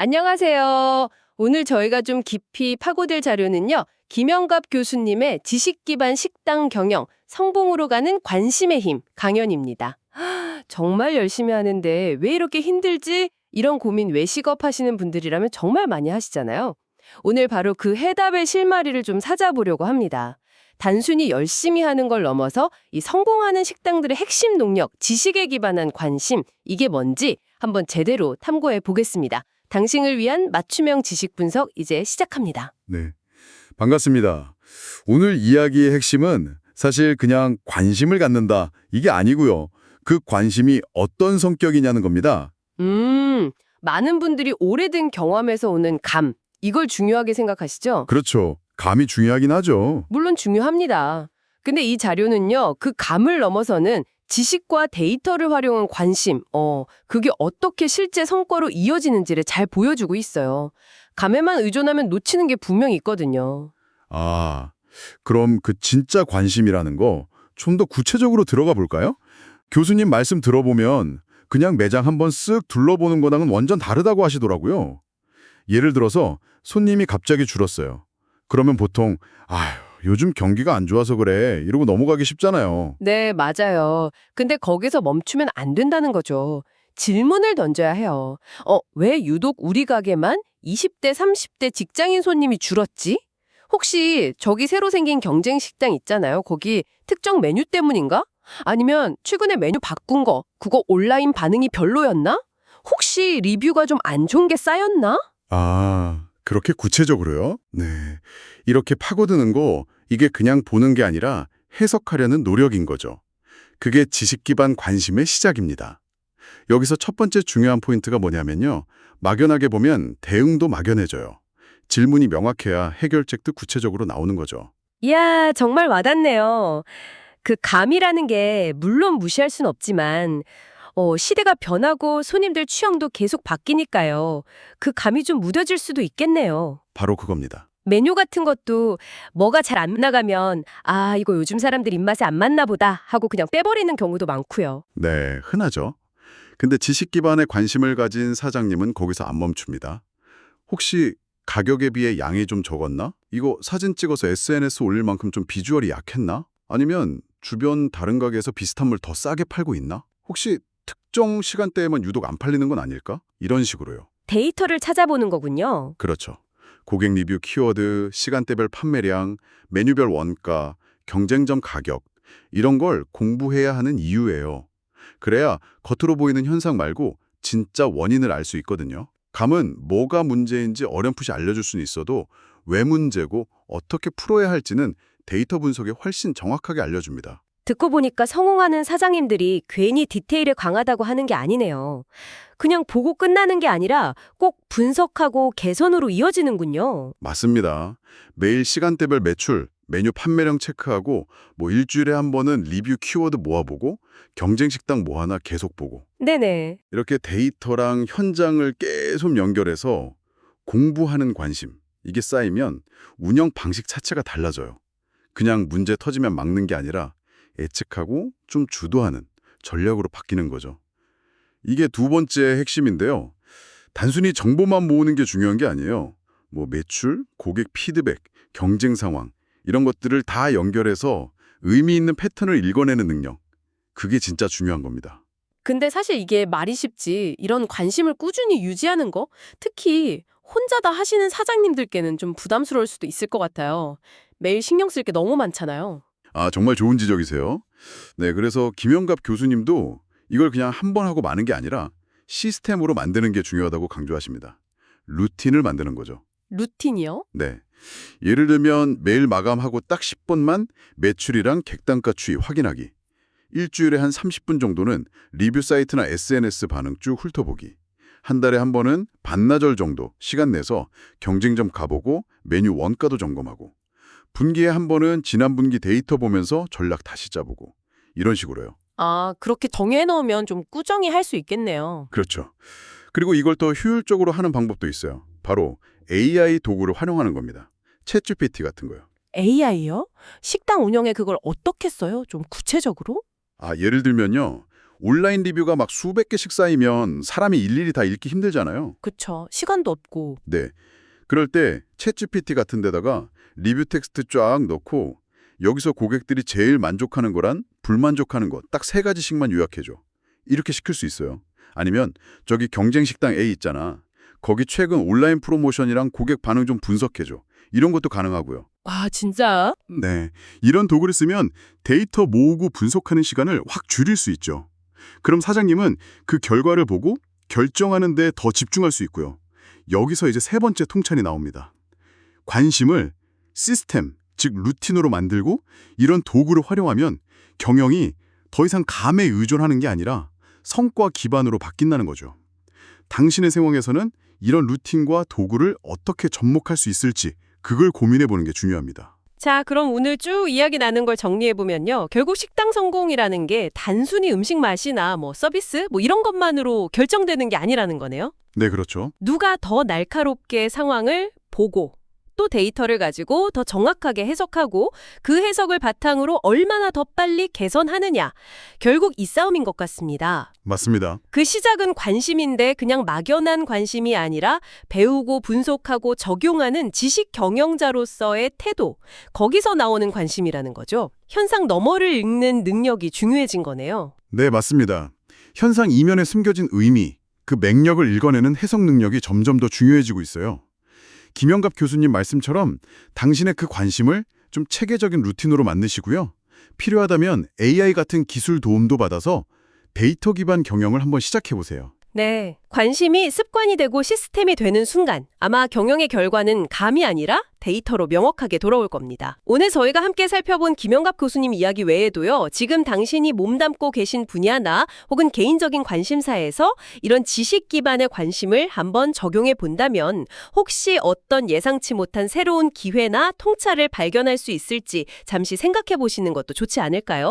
안녕하세요. 오늘 저희가 좀 깊이 파고들 자료는요. 김영갑 교수님의 지식 기반 식당 경영, 성공으로 가는 관심의 힘 강연입니다. 정말 열심히 하는데 왜 이렇게 힘들지? 이런 고민 외식업 하시는 분들이라면 정말 많이 하시잖아요. 오늘 바로 그 해답의 실마리를 좀 찾아보려고 합니다. 단순히 열심히 하는 걸 넘어서 이 성공하는 식당들의 핵심 동력, 지식에 기반한 관심, 이게 뭔지 한번 제대로 탐구해 보겠습니다. 당신을 위한 맞춤형 지식 분석 이제 시작합니다. 네. 반갑습니다. 오늘 이야기의 핵심은 사실 그냥 관심을 갖는다. 이게 아니고요. 그 관심이 어떤 성격이냐는 겁니다. 음, 많은 분들이 오래된 경험에서 오는 감, 이걸 중요하게 생각하시죠? 그렇죠. 감이 중요하긴 하죠. 물론 중요합니다. 근데 이 자료는요, 그 감을 넘어서는 지식과 데이터를 활용한 관심, 어, 그게 어떻게 실제 성과로 이어지는지를 잘 보여주고 있어요. 감에만 의존하면 놓치는 게 분명히 있거든요. 아, 그럼 그 진짜 관심이라는 거 좀 더 구체적으로 들어가 볼까요? 교수님 말씀 들어보면 그냥 매장 한번 쓱 둘러보는 거랑은 완전 다르다고 하시더라고요. 예를 들어서 손님이 갑자기 줄었어요. 그러면 보통 아휴, 요즘 경기가 안 좋아서 그래 이러고 넘어가기 쉽잖아요. 네, 맞아요. 근데 거기서 멈추면 안 된다는 거죠. 질문을 던져야 해요. 어, 왜 유독 우리 가게만 20대, 30대 직장인 손님이 줄었지? 혹시 저기 새로 생긴 경쟁 식당 있잖아요. 거기 특정 메뉴 때문인가? 아니면 최근에 메뉴 바꾼 거, 그거 온라인 반응이 별로였나? 혹시 리뷰가 좀 안 좋은 게 쌓였나? 아, 그렇게 구체적으로요? 네. 이렇게 파고드는 거 이게 그냥 보는 게 아니라 해석하려는 노력인 거죠. 그게 지식 기반 관심의 시작입니다. 여기서 첫 번째 중요한 포인트가 뭐냐면요. 막연하게 보면 대응도 막연해져요. 질문이 명확해야 해결책도 구체적으로 나오는 거죠. 이야, 정말 와닿네요. 그 감이라는 게 물론 무시할 순 없지만 어, 시대가 변하고 손님들 취향도 계속 바뀌니까요. 그 감이 좀 무뎌질 수도 있겠네요. 바로 그겁니다. 메뉴 같은 것도 뭐가 잘 안 나가면 아, 이거 요즘 사람들 입맛에 안 맞나 보다 하고 그냥 빼버리는 경우도 많고요. 네, 흔하죠. 근데 지식 기반의 관심을 가진 사장님은 거기서 안 멈춥니다. 혹시 가격에 비해 양이 좀 적었나? 이거 사진 찍어서 SNS 올릴 만큼 좀 비주얼이 약했나? 아니면 주변 다른 가게에서 비슷한 물 더 싸게 팔고 있나? 혹시 특정 시간대에만 유독 안 팔리는 건 아닐까? 이런 식으로요. 데이터를 찾아보는 거군요. 그렇죠. 고객 리뷰 키워드, 시간대별 판매량, 메뉴별 원가, 경쟁점 가격 이런 걸 공부해야 하는 이유예요. 그래야 겉으로 보이는 현상 말고 진짜 원인을 알 수 있거든요. 감은 뭐가 문제인지 어렴풋이 알려줄 수는 있어도 왜 문제고 어떻게 풀어야 할지는 데이터 분석에 훨씬 정확하게 알려줍니다. 듣고 보니까 성공하는 사장님들이 괜히 디테일에 강하다고 하는 게 아니네요. 그냥 보고 끝나는 게 아니라 꼭 분석하고 개선으로 이어지는군요. 맞습니다. 매일 시간대별 매출, 메뉴 판매량 체크하고 뭐 일주일에 한 번은 리뷰 키워드 모아보고 경쟁 식당 뭐 하나 계속 보고 네네. 이렇게 데이터랑 현장을 계속 연결해서 공부하는 관심 이게 쌓이면 운영 방식 자체가 달라져요. 그냥 문제 터지면 막는 게 아니라 예측하고 좀 주도하는 전략으로 바뀌는 거죠. 이게 두 번째 핵심인데요. 단순히 정보만 모으는 게 중요한 게 아니에요. 뭐 매출, 고객 피드백, 경쟁 상황 이런 것들을 다 연결해서 의미 있는 패턴을 읽어내는 능력. 그게 진짜 중요한 겁니다. 근데 사실 이게 말이 쉽지 이런 관심을 꾸준히 유지하는 거 특히 혼자 다 하시는 사장님들께는 좀 부담스러울 수도 있을 것 같아요. 매일 신경 쓸 게 너무 많잖아요. 아, 정말 좋은 지적이세요. 네, 그래서 김영갑 교수님도 이걸 그냥 한 번 하고 마는 게 아니라 시스템으로 만드는 게 중요하다고 강조하십니다. 루틴을 만드는 거죠. 루틴이요? 네. 예를 들면 매일 마감하고 딱 10분만 매출이랑 객단가 추이 확인하기. 일주일에 한 30분 정도는 리뷰 사이트나 SNS 반응 쭉 훑어보기. 한 달에 한 번은 반나절 정도 시간 내서 경쟁점 가보고 메뉴 원가도 점검하고. 분기에 한 번은 지난 분기 데이터 보면서 전략 다시 짜보고. 이런 식으로요. 아, 그렇게 정해놓으면 좀 꾸준히 할수 있겠네요. 그렇죠. 그리고 이걸 더 효율적으로 하는 방법도 있어요. 바로 AI 도구를 활용하는 겁니다. 챗 GPT 같은 거요. AI요? 식당 운영에 그걸 어떻게 써요? 좀 구체적으로? 아, 예를 들면요. 온라인 리뷰가 막 수백 개씩 쌓이면 사람이 일일이 다 읽기 힘들잖아요. 그쵸. 시간도 없고. 네. 그럴 때 챗GPT 같은 데다가 리뷰 텍스트 쫙 넣고 여기서 고객들이 제일 만족하는 거란 불만족하는 것 딱 세 가지씩만 요약해줘. 이렇게 시킬 수 있어요. 아니면 저기 경쟁 식당 A 있잖아. 거기 최근 온라인 프로모션이랑 고객 반응 좀 분석해줘. 이런 것도 가능하고요. 와, 진짜? 네, 이런 도구를 쓰면 데이터 모으고 분석하는 시간을 확 줄일 수 있죠. 그럼 사장님은 그 결과를 보고 결정하는 데 더 집중할 수 있고요. 여기서 이제 세 번째 통찰이 나옵니다. 관심을 시스템, 즉 루틴으로 만들고 이런 도구를 활용하면 경영이 더 이상 감에 의존하는 게 아니라 성과 기반으로 바뀐다는 거죠. 당신의 상황에서는 이런 루틴과 도구를 어떻게 접목할 수 있을지 그걸 고민해 보는 게 중요합니다. 자, 그럼 오늘 쭉 이야기 나눈 걸 정리해보면요. 결국 식당 성공이라는 게 단순히 음식 맛이나 뭐 서비스 뭐 이런 것만으로 결정되는 게 아니라는 거네요. 네, 그렇죠. 누가 더 날카롭게 상황을 보고 또 데이터를 가지고 더 정확하게 해석하고 그 해석을 바탕으로 얼마나 더 빨리 개선하느냐. 결국 이 싸움인 것 같습니다. 맞습니다. 그 시작은 관심인데 그냥 막연한 관심이 아니라 배우고 분석하고 적용하는 지식 경영자로서의 태도, 거기서 나오는 관심이라는 거죠. 현상 너머를 읽는 능력이 중요해진 거네요. 네, 맞습니다. 현상 이면에 숨겨진 의미, 그 맥력을 읽어내는 해석 능력이 점점 더 중요해지고 있어요. 김영갑 교수님 말씀처럼 당신의 그 관심을 좀 체계적인 루틴으로 만드시고요. 필요하다면 AI 같은 기술 도움도 받아서 데이터 기반 경영을 한번 시작해 보세요. 네. 관심이 습관이 되고 시스템이 되는 순간 아마 경영의 결과는 감이 아니라 데이터로 명확하게 돌아올 겁니다. 오늘 저희가 함께 살펴본 김영갑 교수님 이야기 외에도요. 지금 당신이 몸담고 계신 분야나 혹은 개인적인 관심사에서 이런 지식 기반의 관심을 한번 적용해 본다면 혹시 어떤 예상치 못한 새로운 기회나 통찰을 발견할 수 있을지 잠시 생각해 보시는 것도 좋지 않을까요?